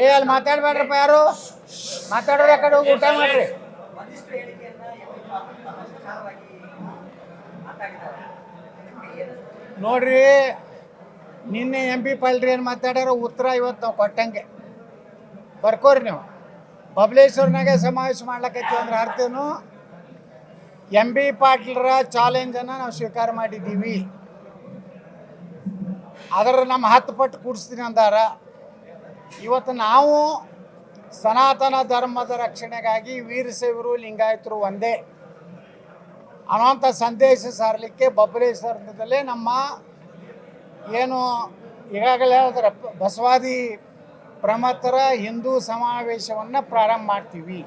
ಏ, ಅಲ್ಲಿ ಮಾತಾಡ್ಬೇಡ್ರಪ್ಪ ಯಾರು? ಮಾತಾಡೋರು ಆ ಕಡೆ ಹೋಗಿ ಊಟ ಮಾಡ್ರಿ. ನೋಡ್ರಿ, ನಿನ್ನೆ ಎಂ ಪಿ ಪಾಲ್ರಿ ಏನು ಮಾತಾಡ್ಯಾರ ಉತ್ತರ ಇವತ್ತು ನಾವು ಕೊಟ್ಟಂಗೆ. ಬರ್ಕೋರಿ ನೀವು. ಬಬಲೇಶ್ವರ್ನಾಗೆ ಸಮಾವೇಶ ಮಾಡ್ಲಕತ್ತೀವಿ ಅಂದ್ರೆ ಅರ್ಥನು ಎಂ ಬಿ ಪಾಟೀಲ್ರ ಚಾಲೆಂಜನ್ನು ನಾವು ಸ್ವೀಕಾರ ಮಾಡಿದ್ದೀವಿ. ಅದರ ನಮ್ಮ ಹತ್ತು ಪಟ್ಟು ಕೂಡಿಸ್ತೀನಿ ಅಂದಾರ. ಇವತ್ತು ನಾವು ಸನಾತನ ಧರ್ಮದ ರಕ್ಷಣೆಗಾಗಿ ವೀರಶೈವರು ಲಿಂಗಾಯತರು ಒಂದೇ. ಅನ್ನೋಂಥ ಸಂದೇಶ ಸಾರಲಿಕ್ಕೆ ಬಬ್ಬರೇಶ್ವರದಲ್ಲೇ ನಮ್ಮ ಏನು ಈಗಾಗಲೇ ಹೇಳಿದ್ರೆ ಬಸವಾದಿ ಪ್ರಮತರ ಹಿಂದೂ ಸಮಾವೇಶವನ್ನು ಪ್ರಾರಂಭ ಮಾಡ್ತೀವಿ.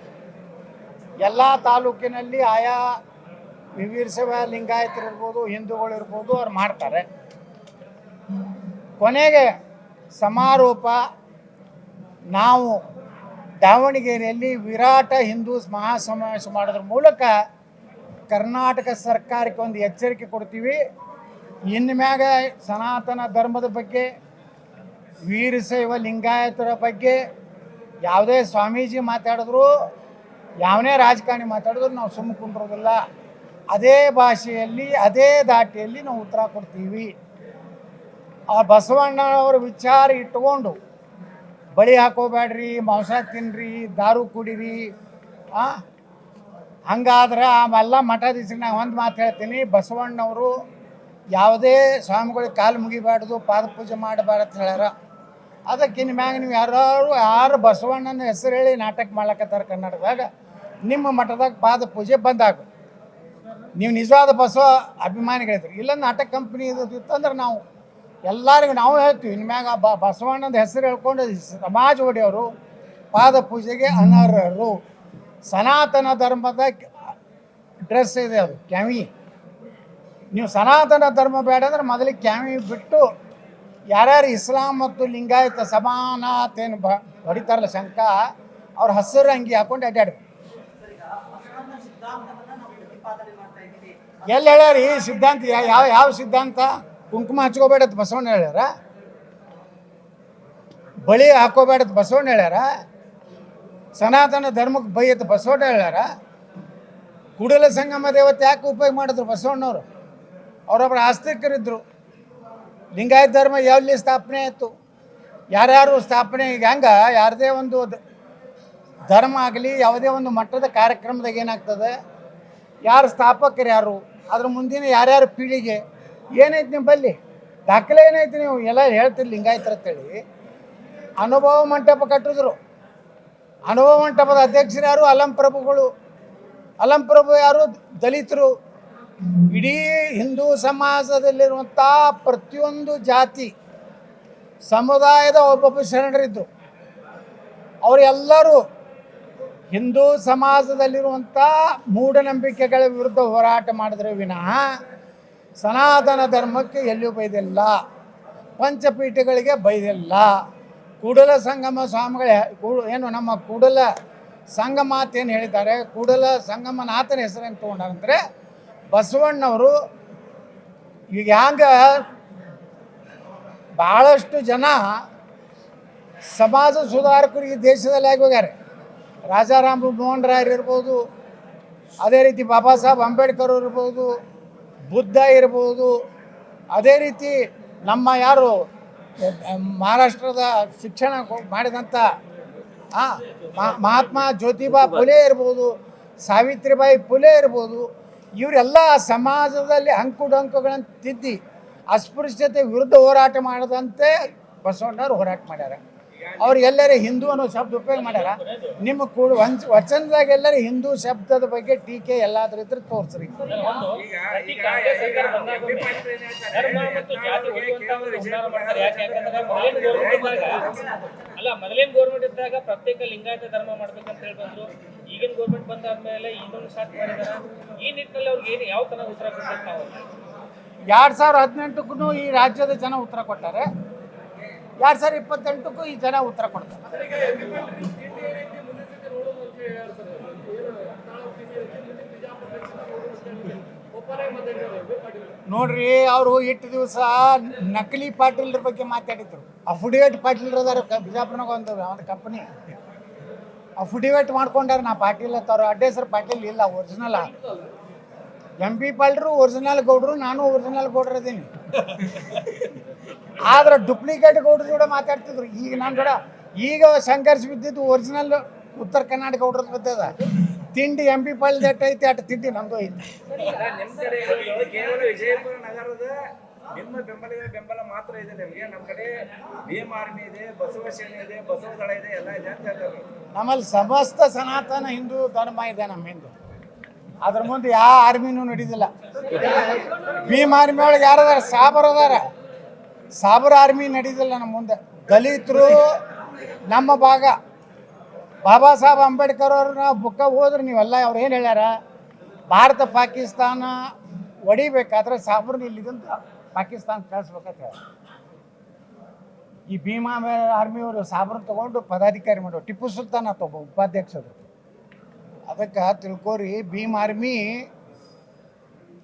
ಎಲ್ಲ ತಾಲೂಕಿನಲ್ಲಿ ಆಯಾ ವೀರಶೈವ ಲಿಂಗಾಯತರು ಇರ್ಬೋದು, ಹಿಂದೂಗಳು ಇರ್ಬೋದು, ಅವ್ರು ಮಾಡ್ತಾರೆ. ಕೊನೆಗೆ ಸಮಾರೋಪ ನಾವು ದಾವಣಗೆರೆಯಲ್ಲಿ ವಿರಾಟ ಹಿಂದೂ ಮಹಾಸಮಾವೇಶ ಮಾಡೋದ್ರ ಮೂಲಕ ಕರ್ನಾಟಕ ಸರ್ಕಾರಕ್ಕೆ ಒಂದು ಎಚ್ಚರಿಕೆ ಕೊಡ್ತೀವಿ. ಇನ್ನು ಮ್ಯಾಗ ಸನಾತನ ಧರ್ಮದ ಬಗ್ಗೆ, ವೀರಶೈವ ಲಿಂಗಾಯತರ ಬಗ್ಗೆ ಯಾವುದೇ ಸ್ವಾಮೀಜಿ ಮಾತಾಡಿದ್ರು, ಯಾವನೇ ರಾಜಕಾರಣಿ ಮಾತಾಡಿದ್ರು ನಾವು ಸುಮ್ಮ ಕುಂಡ್ರೋದಿಲ್ಲ ಅದೇ ಭಾಷೆಯಲ್ಲಿ, ಅದೇ ದಾಟಿಯಲ್ಲಿ ನಾವು ಉತ್ತರ ಕೊಡ್ತೀವಿ. ಆ ಬಸವಣ್ಣನವರ ವಿಚಾರ ಇಟ್ಕೊಂಡು ಬಳಿ ಹಾಕೋಬೇಡ್ರಿ, ಮಾಂಸ ತಿನ್ರಿ, ದಾರು ಕುಡೀರಿ ಹಂಗಾದ್ರೆ ಆಮೆಲ್ಲ ಮಠಾಧೀಶರು ನಾನು ಒಂದು ಮಾತು ಹೇಳ್ತೀನಿ. ಬಸವಣ್ಣವರು ಯಾವುದೇ ಸ್ವಾಮಿಗಳಿಗೆ ಕಾಲು ಮುಗಿಬಾರ್ದು, ಪಾದ ಪೂಜೆ ಮಾಡಬಾರ್ದು ಅಂತ ಹೇಳ್ಯಾರ. ಅದಕ್ಕಿನ್ನ ಮ್ಯಾಗ ನೀವು ಯಾರು ಯಾರು ಬಸವಣ್ಣನ ಹೆಸರು ಹೇಳಿ ನಾಟಕ ಮಾಡ್ಲಕತ್ತಾರ ಕನ್ನಡದಾಗ, ನಿಮ್ಮ ಮಠದಾಗ ಪಾದ ಪೂಜೆ ಬಂದಾಗ ನೀವು ನಿಜವಾದ ಬಸವ ಅಭಿಮಾನಿಗಳಿದ್ರಿ. ಇಲ್ಲ ನಾಟಕ ಕಂಪ್ನಿ ಇತ್ತಂದ್ರೆ ನಾವು ಎಲ್ಲರಿಗೂ ನಾವು ಹೇಳ್ತೀವಿ. ಇನ್ಮ್ಯಾಗ ಬ ಬಸವಣ್ಣನ ಹೆಸರು ಹೇಳ್ಕೊಂಡು ಸಮಾಜ ಒಡೆಯವರು ಪಾದ ಪೂಜೆಗೆ ಅನರ್ಹರು. ಸನಾತನ ಧರ್ಮದ ಡ್ರೆಸ್ ಇದೆ ಅದು ಕ್ಯಾವಿ ನೀವು ಸನಾತನ ಧರ್ಮ ಬೇಡ ಅಂದ್ರೆ ಮೊದಲಿಗೆ ಕ್ಯಾವಿ ಬಿಟ್ಟು ಯಾರ್ಯಾರು ಇಸ್ಲಾಂ ಮತ್ತು ಲಿಂಗಾಯತ ಸಮಾನತೇನು ಬ ಹೊಡಿತಾರಲ್ಲ ಶಂಕ, ಅವ್ರ ಹಸಿರು ಅಂಗಿ ಹಾಕೊಂಡು ಅಡ್ಡಾಡ್ಬೇಕು ಎಲ್ಲಿ ಹೇಳ್ಯಾರಿ ಸಿದ್ಧಾಂತ, ಯಾವ ಯಾವ ಸಿದ್ಧಾಂತ? ಕುಂಕುಮ ಹಚ್ಕೋಬೇಡ ಅಂತ ಬಸವಣ್ಣ ಹೇಳ್ಯಾರ. ಬಳಿ ಹಾಕೋಬೇಡ ಅಂತ ಬಸವಣ್ಣ ಹೇಳ್ಯಾರ. ಸನಾತನ ಧರ್ಮಕ್ಕೆ ಬೈಯತ್ ಬಸವಣ್ಣ ಹೇಳ್ಯಾರ. ಕೂಡಲ ಸಂಗಮ ದೇವತೆ ಯಾಕೆ ಉಪಯೋಗ ಮಾಡಿದ್ರು ಬಸವಣ್ಣವರು? ಅವರೊಬ್ಬರು ಆಸ್ತಿಕರಿದ್ದರು ಲಿಂಗಾಯತ ಧರ್ಮ ಎಲ್ಲಿ ಸ್ಥಾಪನೆ ಆಯಿತು. ಯಾರ್ಯಾರು ಸ್ಥಾಪನೆ ಈಗ ಹೆಂಗೆ ಯಾರದೇ ಒಂದು ಧರ್ಮ ಆಗಲಿ ಯಾವುದೇ ಒಂದು ಮಟ್ಟದ ಕಾರ್ಯಕ್ರಮದಾಗ ಏನಾಗ್ತದೆ? ಯಾರು ಸ್ಥಾಪಕರು ಯಾರು? ಅದ್ರ ಮುಂದಿನ ಯಾರ್ಯಾರು ಪೀಳಿಗೆ? ಏನೈತಿ ನಿಮ್ಮಲ್ಲಿ ದಾಖಲೆ ಏನೈತಿ ನೀವು? ಎಲ್ಲ ಹೇಳ್ತೀರಿ ಲಿಂಗಾಯತರ ಅಂತೇಳಿ. ಅನುಭವ ಮಂಟಪ ಕಟ್ಟಿದ್ರು. ಅನುಭವ ಮಂಟಪದ ಅಧ್ಯಕ್ಷರು ಯಾರು? ಅಲಂ ಪ್ರಭುಗಳು. ಅಲಂ ಪ್ರಭು ಯಾರು? ದಲಿತರು. ಇಡೀ ಹಿಂದೂ ಸಮಾಜದಲ್ಲಿರುವಂಥ ಪ್ರತಿಯೊಂದು ಜಾತಿ, ಸಮುದಾಯದ ಒಬ್ಬೊಬ್ಬ ಶರಣರಿದ್ದರು ಅವರೆಲ್ಲರೂ ಹಿಂದೂ ಸಮಾಜದಲ್ಲಿರುವಂಥ ಮೂಢನಂಬಿಕೆಗಳ ವಿರುದ್ಧ ಹೋರಾಟ ಮಾಡಿದ್ರೆ ವಿನಃ ಸನಾತನ ಧರ್ಮಕ್ಕೆ ಎಲ್ಲಿಯೂ ಬೈದಿಲ್ಲ. ಪಂಚಪೀಠಗಳಿಗೆ ಬೈದಿಲ್ಲ. ಕೂಡಲ ಸಂಗಮ ಸ್ವಾಮಿಗಳ ಏನು ನಮ್ಮ ಕೂಡಲ ಸಂಗಮಾತೇನು ಹೇಳಿದ್ದಾರೆ? ಕೂಡಲ ಸಂಗಮನಾಥನ ಹೆಸರನ್ನು ತೊಗೊಂಡಂದ್ರೆ ಬಸವಣ್ಣವರು ಈಗ ಹ್ಯಾಂಗ ಭಾಳಷ್ಟು ಜನ ಸಮಾಜ ಸುಧಾರಕರು ಈ ದೇಶದಲ್ಲಿ ಆಗಿ ರಾಜಾರಾಮ್ ಮೋಹನ್ ರಾಯರ್ ಇರ್ಬೋದು ಅದೇ ರೀತಿ ಬಾಬಾ ಸಾಹೇಬ್ ಅಂಬೇಡ್ಕರ್ ಇರ್ಬೋದು ಬುದ್ಧ ಇರ್ಬೋದು. ಅದೇ ರೀತಿ ನಮ್ಮ ಯಾರು ಮಹಾರಾಷ್ಟ್ರದ ಶಿಕ್ಷಣ ಮಾಡಿದಂಥ ಮಹಾತ್ಮ ಜ್ಯೋತಿಬಾ ಫುಲೆ ಇರ್ಬೋದು, ಸಾವಿತ್ರಿಬಾಯಿ ಫುಲೆ ಇರ್ಬೋದು, ಇವರೆಲ್ಲ ಸಮಾಜದಲ್ಲಿ ಅಂಕುಡಂಕುಗಳನ್ನು ತಿದ್ದಿ ಅಸ್ಪೃಶ್ಯತೆ ವಿರುದ್ಧ ಹೋರಾಟ ಮಾಡದಂತೆ ಬಸವಣ್ಣವ್ರು ಹೋರಾಟ ಮಾಡ್ಯಾರ. ಅವ್ರು ಎಲ್ಲರೇ ಹಿಂದೂ ಅನ್ನೋ ಶಬ್ದ ಉಪಯೋಗ ಮಾಡ್ಯಾರ. ನಿಮ್ಮ ಕೂಡ ವಂಚ ವಚನದಾಗ ಎಲ್ಲರೂ ಹಿಂದೂ ಶಬ್ದದ ಬಗ್ಗೆ ಟೀಕೆ ಎಲ್ಲಾದ್ರೂ ಇದ್ರೆ ತೋರಿಸ್ರಿ. ಒಂದು ಅಲ್ಲ ಮೊದಲಿನ ಗೌರ್ಮೆಂಟ್ ಇದ್ದಾಗ ಪ್ರತ್ಯೇಕ ಲಿಂಗಾಯತ ಧರ್ಮ ಮಾಡ್ಬೇಕಂತ ಹೇಳಿ ಬಂದ್ರು. ಈಗಿನ ಗೌರ್ಮೆಂಟ್ ಬಂದಾದ್ಮೇಲೆ ಇನ್ನೊಂದು ಸ್ಟಾರ್ಟ್ ಮಾಡಿದಾರ. ಈ ನಿಟ್ಟಿನಲ್ಲಿ ಅವ್ರಿಗೆ ಏನು ಯಾವ ತರ ಉತ್ತರ ಕೊಡ್ಬೇಕು ಎರಡ್ ಎರಡು ಸಾವಿರ ಹದಿನೆಂಟಕ್ಕೂ ಈ ರಾಜ್ಯದ ಜನ ಉತ್ತರ ಕೊಟ್ಟಾರೆ. ಎರಡು ಸಾವಿರ ಇಪ್ಪತ್ತೆಂಟಕ್ಕೂ ಈ ಜನ ಉತ್ತರ ಕೊಡ್ತಾರೆ. ನೋಡ್ರಿ, ಅವರು ಇಟ್ಟು ದಿವಸ ನಕಲಿ ಪಾಟೀಲ್ರ ಬಗ್ಗೆ ಮಾತಾಡಿದ್ರು. ಅಫಿಡೇವಿಟ್ ಪಾಟೀಲ್ರ ಅದಾರ ಬಿಜಾಪುರನಾಗ ಒಂದು ಒಂದು ಕಂಪನಿ ಅಫಿಡೇವಿಟ್ ಮಾಡ್ಕೊಂಡಾರ ನಾ ಪಾಟೀಲ್ ಅಂತ ಅವ್ರ. ಅಡ್ಡ ಹೆಸರು ಪಾಟೀಲ್ ಇಲ್ಲ ಒರಿಜಿನಲ್ ಎಂ ಪಿ ಪಾಲ್ರು ಒರಿಜಿನಲ್ ಗೌಡ್ರು, ನಾನು ಒರಿಜಿನಲ್ ಗೌಡ್ರ ಇದ್ದೀನಿ ಆದ್ರೆ ಡುಪ್ಲಿಕೇಟ್ ಗೌಡ್ರ ಜೋಡ ಮಾತಾಡ್ತಿದ್ರು. ಈಗ ನನ್ನ ಕೂಡ ಈಗ ಸಂಘರ್ಷ ಬಿದ್ದಿದ್ದು ಒರಿಜಿನಲ್ ಉತ್ತರ ಕರ್ನಾಟಕ ಗೌಡ್ರ ಬಿದ್ದದ. ತಿಂಡಿ ಎಂ ಪಿ ಪಾಲ್ ಎಟ್ ಐತಿ, ಅಟ್ ತಿಂಡಿ ನಮ್ದು ಐತಿ. ವಿಜಯಪುರ ನಗರದ ನಿಮ್ಮ ಬೆಂಬಲ ಮಾತ್ರ ಇದೆ ನಮ್ಮ ಕಡೆ ಇದೆ ಬಸವ ಇದೆ ಇದೆ ಎಲ್ಲ ಇದೆ ಅಂತ ನಮ್ಮಲ್ಲಿ ಸಮಸ್ತ ಸನಾತನ ಹಿಂದೂ ಧರ್ಮ ಇದೆ ನಮ್ಮ ಹಿಂದೆ ಅದ್ರ ಮುಂದೆ ಯಾವ ಆರ್ಮಿನೂ ನಡೀದಿಲ್ಲ. ಭೀಮ್ ಆರ್ಮಿ ಒಳಗೆ ಯಾರದಾರ ಸಾಬರ್ ಅದಾರ? ಸಾಬರ್ ಆರ್ಮಿ ನಡೀದಿಲ್ಲ ನಮ್ಮ ಮುಂದೆ. ದಲಿತರು ನಮ್ಮ ಭಾಗ. ಬಾಬಾ ಸಾಹೇಬ್ ಅಂಬೇಡ್ಕರ್ ಅವ್ರನ್ನ ಬುಕ್ಕ ಹೋದ್ರೆ, ನೀವೆಲ್ಲ ಅವ್ರು ಏನು ಹೇಳ್ಯಾರ? ಭಾರತ, ಪಾಕಿಸ್ತಾನ ಹೊಡಿಬೇಕಾದ್ರೆ ಸಾಬ್ರನ್ನ ಇಲ್ಲಿದಂತ ಪಾಕಿಸ್ತಾನ ಕಳಿಸ್ಬೇಕಂತ ಹೇಳ ಈ ಭೀಮಾ ಆರ್ಮಿಯವರು ಸಾಬ್ರನ್ನ ತಗೊಂಡು ಪದಾಧಿಕಾರಿ ಮಾಡೋ ಟಿಪ್ಪು ಸುಲ್ತಾನ್ ಆತ ಉಪಾಧ್ಯಕ್ಷರು. ಅದಕ್ಕೆ ತಿಳ್ಕೊರಿ ಭೀಮ್ ಆರ್ಮಿ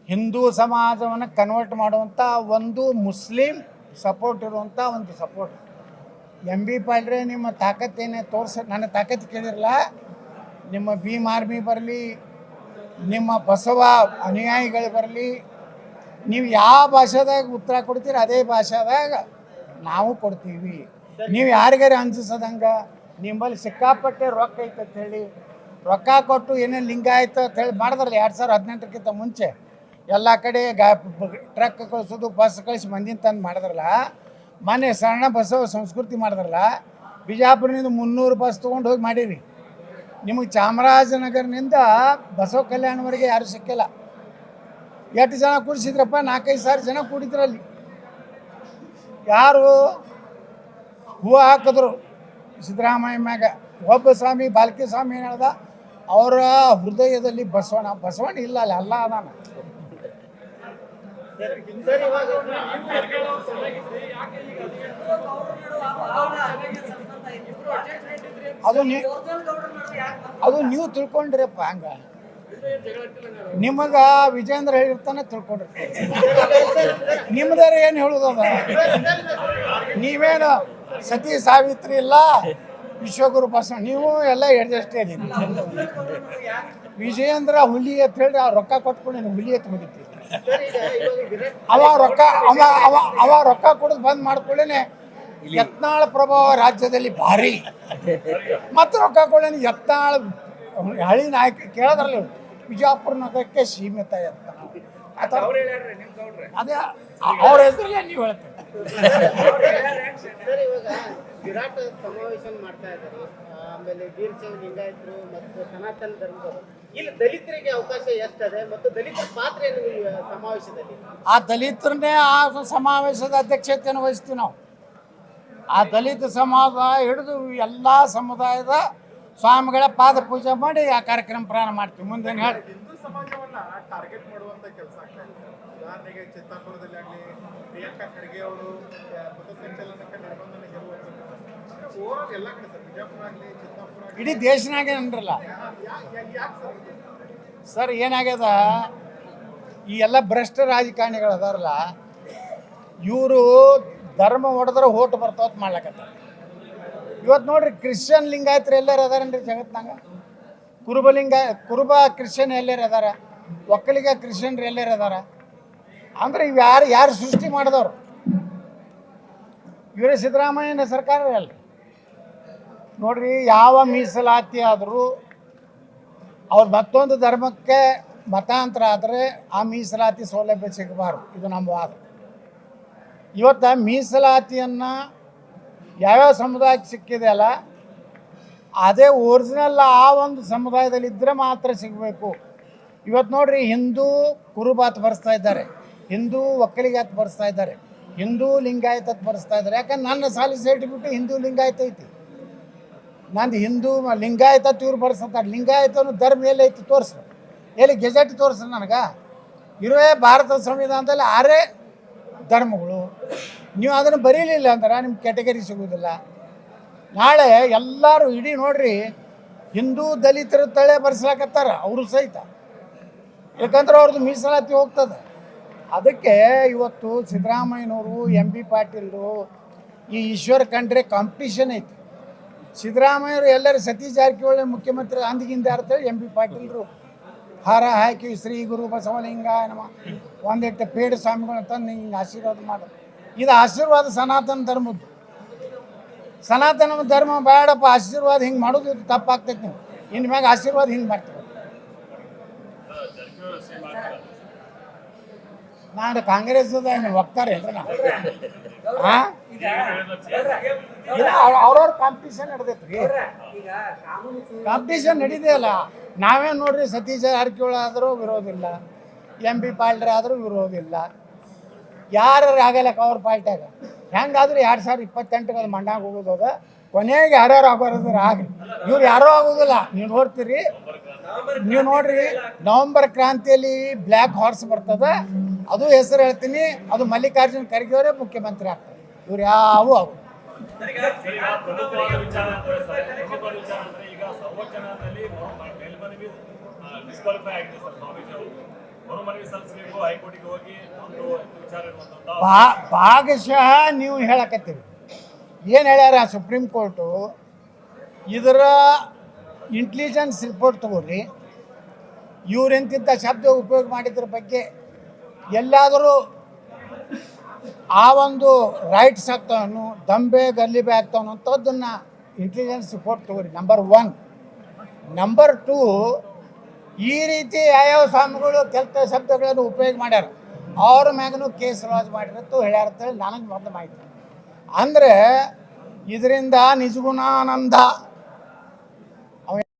ಹಿಂದೂ ಸಮಾಜವನ್ನು ಕನ್ವರ್ಟ್ ಮಾಡುವಂಥ ಒಂದು ಮುಸ್ಲಿಂ ಸಪೋರ್ಟ್ ಇರುವಂಥ ಒಂದು ಸಪೋರ್ಟ್ ಎಂ ಬಿ ಪಾಲ್ರೆ ನಿಮ್ಮ ತಾಕತ್ತೇನೆ ತೋರ್ಸ ನನ್ನ ತಾಕತ್ತು ಕೇಳಿರಲ್ಲ ನಿಮ್ಮ ಭೀಮ್ ಆರ್ಮಿ ಬರಲಿ ನಿಮ್ಮ ಬಸವ ಅನುಯಾಯಿಗಳು ಬರಲಿ ನೀವು ಯಾವ ಭಾಷೆದಾಗ ಉತ್ತರ ಕೊಡ್ತೀರಿ ಅದೇ ಭಾಷೆದಾಗ ನಾವು ಕೊಡ್ತೀವಿ. ನೀವು ಯಾರಿಗಾರ ಅನ್ಸಿಸದಂಗ ನಿಮ್ಮಲ್ಲಿ ಸಿಕ್ಕಾಪಟ್ಟೆ ರೊಕ್ಕ ಐತೆ ಅಂತ ಹೇಳಿ ರೊಕ್ಕ ಕೊಟ್ಟು ಏನೇನು ಲಿಂಗಾಯತ ಅಂತ ಹೇಳಿ ಮಾಡಿದ್ರಲ್ಲ ಎರಡು ಸಾವಿರದ ಹದಿನೆಂಟಕ್ಕಿಂತ ಮುಂಚೆ, ಎಲ್ಲ ಕಡೆ ಗಾ ಟ್ರಕ್ ಕಳಿಸೋದು ಬಸ್ ಕಳಿಸಿ ಮಂದಿನ ತಂದು ಮಾಡಿದ್ರಲ್ಲ ಮೊನ್ನೆ ಸಣ್ಣ ಬಸವ ಸಂಸ್ಕೃತಿ ಮಾಡಿದ್ರಲ್ಲ, ಬಿಜಾಪುರದಿಂದ ಮುನ್ನೂರು ಬಸ್ ತೊಗೊಂಡು ಹೋಗಿ ಮಾಡೀರಿ. ನಿಮಗೆ ಚಾಮರಾಜನಗರನಿಂದ ಬಸವ ಕಲ್ಯಾಣವರೆಗೆ ಯಾರು ಸಿಕ್ಕಿಲ್ಲ. ಎಷ್ಟು ಜನ ಕೂಡಿಸಿದ್ರಪ್ಪ? ನಾಲ್ಕೈದು ಸಾವಿರ ಜನ ಕೂಡಿದ್ರಲ್ಲಿ ಯಾರು ಹೂವು ಹಾಕಿದ್ರು? ಸಿದ್ದರಾಮಯ್ಯ ಮ್ಯಾಗ. ಒಬ್ಬ ಸ್ವಾಮಿ ಬಾಲ್ಕಿ ಸ್ವಾಮಿ ಏನು ಹೇಳ್ದ? ಅವರ ಹೃದಯದಲ್ಲಿ ಬಸವಣ್ಣ ಬಸವಣ್ಣ ಇಲ್ಲ ಅಲ್ಲಿ ಅಲ್ಲ ಅದಾನ. ಅದು ನೀ ಅದು ನೀವು ತಿಳ್ಕೊಂಡ್ರಪ್ಪ ಹಂಗ. ನಿಮಗ ವಿಜೇಂದ್ರ ಹೇಳಿರ್ತಾನೆ ತಿಳ್ಕೊಂಡ್ರಿ ನಿಮ್ದಾರ ಏನು ಹೇಳುದದ? ನೀವೇನು ಸತಿ ಸಾವಿತ್ರಿ ಇಲ್ಲ? ವಿಶ್ವಗುರು ಬಸವ ನೀವು ಎಲ್ಲ ಎಡ್ಜಸ್ಟೇ ಇದೀನಿ ವಿಜಯೇಂದ್ರ ಹುಲಿ ಅಂತ ಹೇಳಿ ಆ ರೊಕ್ಕ ಕೊಟ್ಕೊಂಡು ಹುಲಿ ಎತ್ತು ಮುಗಿತಿ ಅವ ರೊಕ್ಕ ಅವ ಅವ ಅವ ರೊಕ್ಕ ಕೊಡೋದು ಬಂದ್ ಮಾಡ್ಕೊಳ್ಳೇನೆ. ಯತ್ನಾಳ ಪ್ರಭಾವ ರಾಜ್ಯದಲ್ಲಿ ಭಾರಿ. ಮತ್ತೆ ರೊಕ್ಕ ಕೊಡೇನೆ ಯತ್ನಾಳ ಹಳಿ ನಾಯಕ ಕೇಳೋದ್ರಲ್ಲಿ ಬಿಜಾಪುರ ನಗರಕ್ಕೆ ಸೀಮಿತ ಯತ್ನ. ಅದೇ ಅವ್ರ ಹೆಸರಲ್ಲೇ ನೀವು ಹೇಳ್ತೀರಿ. ಸರ್ ಇವಾಗ ವಿರಾಟ್ ಸಮಾವೇಶ ಮಾಡ್ತಾ ಇದ್ದಾರೆ. ಆಮೇಲೆ ವೀರಶೈವ ಲಿಂಗಾಯತರು ಮತ್ತು ಸನಾತನ ಧರ್ಮದವರು. ಇಲ್ಲಿ ದಲಿತರಿಗೆ ಅವಕಾಶ ಎಷ್ಟಿದೆ ಮತ್ತು ದಲಿತರ ಪಾತ್ರ ಏನು ಈ ಸಮಾವೇಶದಲ್ಲಿ? ಆ ದಲಿತರನ್ನೇ ಆ ಸಮಾವೇಶದ ಅಧ್ಯಕ್ಷತೆಯನ್ನು ವಹಿಸ್ತೀವಿ ನಾವು. ಆ ದಲಿತ ಸಮಾಜ ಹಿಡಿದು ಎಲ್ಲ ಸಮುದಾಯದ ಸ್ವಾಮಿಗಳ ಪಾದ ಪೂಜೆ ಮಾಡಿ ಆ ಕಾರ್ಯಕ್ರಮ ಪ್ರಾರಂಭ ಮಾಡ್ತೀವಿ. ಮುಂದೆ ಹೇಳಿ. ಹಿಂದೂ ಸಮಾಜವನ್ನ ಟಾರ್ಗೆಟ್ ಮಾಡುವಂತ ಕೆಲಸ ಆಗ್ತಾ ಇದೆ. ಉದಾಹರಣೆಗೆ ಚಿತ್ತಾಪುರದಲ್ಲಿ ಆಗಲಿ ಪ್ರಿಯಾಂಕಾ ಖರ್ಗೆ ಅವರು ಪಥಸಂಚಲನಕ್ಕೆ ನಿರ್ಬಂಧನ ಹೇರುವಂಥದ್ದು ಓವರ್ ಎಲ್ಲ ಕಡೆ ಸರ್. ಬಿಜಾಪುರ ಆಗಲಿ ಚಿತ್ತಾಪುರ ಇಡೀ ದೇಶನಾಗೆ ಅನ್ರಲ್ಲ ಸರ್? ಏನಾಗ್ಯದ? ಈ ಎಲ್ಲ ಭ್ರಷ್ಟ ರಾಜಕಾರಣಿಗಳು ಅದಾರಲ್ಲ ಇವರು ಧರ್ಮ ಹೊಡೆದ್ರೆ ಓಟ್ ಬರ್ತಾವತ್ ಮಾಡ್ಲಾಕತ್ತ ಇವತ್ತು ನೋಡ್ರಿ ಕ್ರಿಶ್ಚಿಯನ್ ಲಿಂಗಾಯತ್ರ ಎಲ್ಲಾರು ಅದಾರನ್ರಿ ಜಗತ್ನಾಗ? ಕುರುಬಲಿಂಗ ಕುರುಬ ಕ್ರಿಶ್ಚಿಯನ್ ಎಲ್ಲಾರು ಅದಾರ? ಒಕ್ಕಲಿಗ ಕ್ರಿಶ್ಚಿಯನ್ರು ಎಲ್ಲಾರು ಅದಾರ? ಅಂದ್ರೆ ಇವು ಯಾರು ಯಾರು ಸೃಷ್ಟಿ ಮಾಡಿದವ್ರು? ಇವರೇ ಸಿದ್ದರಾಮಯ್ಯನ ಸರ್ಕಾರ ಅಲ್ರಿ. ನೋಡ್ರಿ ಯಾವ ಮೀಸಲಾತಿ ಆದರೂ ಅವ್ರು ಮತ್ತೊಂದು ಧರ್ಮಕ್ಕೆ ಮತಾಂತರ ಆದರೆ ಆ ಮೀಸಲಾತಿ ಸೌಲಭ್ಯ ಸಿಗಬಾರ್ದು. ಇದು ನಮ್ಮ ವಾದ. ಇವತ್ತು ಮೀಸಲಾತಿಯನ್ನು ಯಾವ್ಯಾವ ಸಮುದಾಯಕ್ಕೆ ಸಿಕ್ಕಿದೆ ಅಲ್ಲ, ಅದೇ ಒರಿಜಿನಲ್ ಆ ಒಂದು ಸಮುದಾಯದಲ್ಲಿ ಇದ್ದರೆ ಮಾತ್ರ ಸಿಗಬೇಕು. ಇವತ್ತು ನೋಡ್ರಿ ಹಿಂದೂ ಕುರುಬಾತ್ ಬರೆಸ್ತಾ ಇದ್ದಾರೆ. ಹಿಂದೂ ಒಕ್ಕಲಿಗಾತ್ ಬರೆಸ್ತಾ ಇದ್ದಾರೆ. ಹಿಂದೂ ಲಿಂಗಾಯತ ಬರೆಸ್ತಾ ಇದ್ದಾರೆ. ಯಾಕಂದ್ರೆ ನನ್ನ ಸಾಲಿ ಸರ್ಟಿಫಿಕೇಟ್ ಹಿಂದೂ ಲಿಂಗಾಯತ ಐತಿ. ನಂದು ಹಿಂದೂ ಲಿಂಗಾಯತ ಇವ್ರು ಬರ್ಸಂತಾರೆ. ಲಿಂಗಾಯತನು ಧರ್ಮ ಐತಿ ತೋರಿಸ್ರು ಎಲ್ಲಿ ಗೆಜೆಟ್ ತೋರಿಸ್ರು ನನಗೆ. ಇರುವೇ ಭಾರತ ಸಂವಿಧಾನದಲ್ಲಿ ಆರೇ ಧರ್ಮಗಳು. ನೀವು ಅದನ್ನು ಬರೀಲಿಲ್ಲ ಅಂದ್ರೆ ನಿಮ್ಗೆ ಕ್ಯಾಟಗರಿ ಸಿಗೋದಿಲ್ಲ. ನಾಳೆ ಎಲ್ಲರೂ ಇಡೀ ನೋಡ್ರಿ ಹಿಂದೂ ದಲಿತರ ತಳೆ ಬರ್ಸ್ಲಾಕತ್ತಾರ. ಅವರು ಸಹಿತ. ಯಾಕಂದ್ರೆ ಅವ್ರದ್ದು ಮೀಸಲಾತಿ ಹೋಗ್ತದೆ. ಅದಕ್ಕೆ ಇವತ್ತು ಸಿದ್ದರಾಮಯ್ಯನವರು ಎಂ ಬಿ ಪಾಟೀಲ್ರು ಈ ಈಶ್ವರ ಕಂಡ್ರೆ ಕಾಂಪಿಟಿಷನ್ ಐತಿ. ಸಿದ್ದರಾಮಯ್ಯರು ಎಲ್ಲರೂ ಸತೀಶ್ ಜಾರಕಿಹೊಳಿ ಮುಖ್ಯಮಂತ್ರಿ ಅಂದಿಗಿಂದ ಅಂತೇಳಿ ಎಂ ಬಿ ಪಾಟೀಲ್ರು. ಹಾರ ಹಾಕಿ ಶ್ರೀ ಗುರು ಬಸವಲಿಂಗ ನಮ್ಮ ಒಂದಿಟ್ಟು ಪೇಡ ಸ್ವಾಮಿಗಳು ತಂದು ಹಿಂಗೆ ಆಶೀರ್ವಾದ ಮಾಡ. ಇದು ಆಶೀರ್ವಾದ ಸನಾತನ ಧರ್ಮದ್ದು. ಸನಾತನ ಧರ್ಮ ಬೇಡಪ್ಪ, ಆಶೀರ್ವಾದ ಹಿಂಗೆ ಮಾಡೋದು ಇದು ತಪ್ಪಾಗ್ತೈತಿ ನೀವು. ಇನ್ಮ್ಯಾಗ ಆಶೀರ್ವಾದ ಹಿಂಗೆ ಮಾಡ್ತೀವಿ ನಾನು ಕಾಂಗ್ರೆಸ್ ಹೋಗ್ತಾರೆ ಅವ್ರವ್ರ ಕಾಂಪಿಟೇಷನ್ ನಡೆದೈತ್ರಿ. ಕಾಂಪಿಟೇಷನ್ ನಡೀದೆಯಲ್ಲ ನಾವೇ ನೋಡ್ರಿ ಸತೀಶ್ ಜಾರಕಿಹೊಳಿ ಆದರೂ ವಿರೋಧಿಲ್ಲ. ಎಂ ಬಿ ಪಾಲ್ಡ್ರೆ ಆದರೂ ವಿರೋಧಿಲ್ಲ. ಯಾರು ಆಗಲ್ಲಕ್ಕ ಅವ್ರ ಪಾಲ್ಟ್ಯಾಗ. ಹೆಂಗಾದ್ರೂ ಎರಡು ಸಾವಿರದ ಇಪ್ಪತ್ತೆಂಟಕ್ಕೆ ಅದು ಮಂಡಾಗ ಹೋಗೋದು ಕೊನೆಗೆ ಯಾರ್ಯಾರು ಆಗೋರಿದ್ರೆ ಆಗ್ರಿ ಇವ್ರು ಯಾರೂ ಆಗೋದಿಲ್ಲ. ನೀವು ನೋಡ್ತೀರಿ. ನೀವು ನೋಡ್ರಿ, ನವೆಂಬರ್ ಕ್ರಾಂತಿಯಲ್ಲಿ ಬ್ಲ್ಯಾಕ್ ಹಾರ್ಸ್ ಬರ್ತದ. ಅದು ಹೆಸರು ಹೇಳ್ತೀನಿ. ಅದು ಮಲ್ಲಿಕಾರ್ಜುನ್ ಖರ್ಗೆ ಅವರೇ ಮುಖ್ಯಮಂತ್ರಿ ಆಗ್ತಾರೆ. ಇವ್ರು ಯಾವೂ ಅವು ಭಾಗಶಃ ನೀವು ಹೇಳಕತ್ತೀರಿ. ಏನು ಹೇಳ್ಯಾರ ಸುಪ್ರೀಂ ಕೋರ್ಟು? ಇದರ ಇಂಟೆಲಿಜೆನ್ಸ್ ರಿಪೋರ್ಟ್ ತಗೋರಿ. ಇವ್ರೆಂತಿಂಥ ಶಬ್ದ ಉಪಯೋಗ ಮಾಡಿದ್ರ ಬಗ್ಗೆ ಎಲ್ಲಾದರೂ ಆ ಒಂದು ರೈಟ್ಸ್ ಆಗ್ತಾವನು, ದಂಬೆ, ಗಲ್ಲಿಬೆ ಆಗ್ತಾವನು ಅಂಥದ್ದನ್ನು ಇಂಟೆಲಿಜೆನ್ಸ್ ರಿಪೋರ್ಟ್ ತಗೋರಿ. ನಂಬರ್ ಒನ್ ನಂಬರ್ ಟೂ ಈ ರೀತಿ ಯಾವ್ಯಾವ ಸ್ವಾಮಿಗಳು ಕೆಲಸ ಶಬ್ದಗಳನ್ನು ಉಪಯೋಗ ಮಾಡ್ಯಾರ. ಅವ್ರ ಮ್ಯಾಗನು ಕೇಸ್ ರಾಜ್ ಮಾಡಿರತ್ತು, ಹೇಳ್ಯಾರ ಅಂತೇಳಿ ನನಗೆ ಮೊದಲು ಮಾಹಿತಿ. ಅಂದರೆ, ಇದರಿಂದ ನಿಜಗುಣಾನಂದ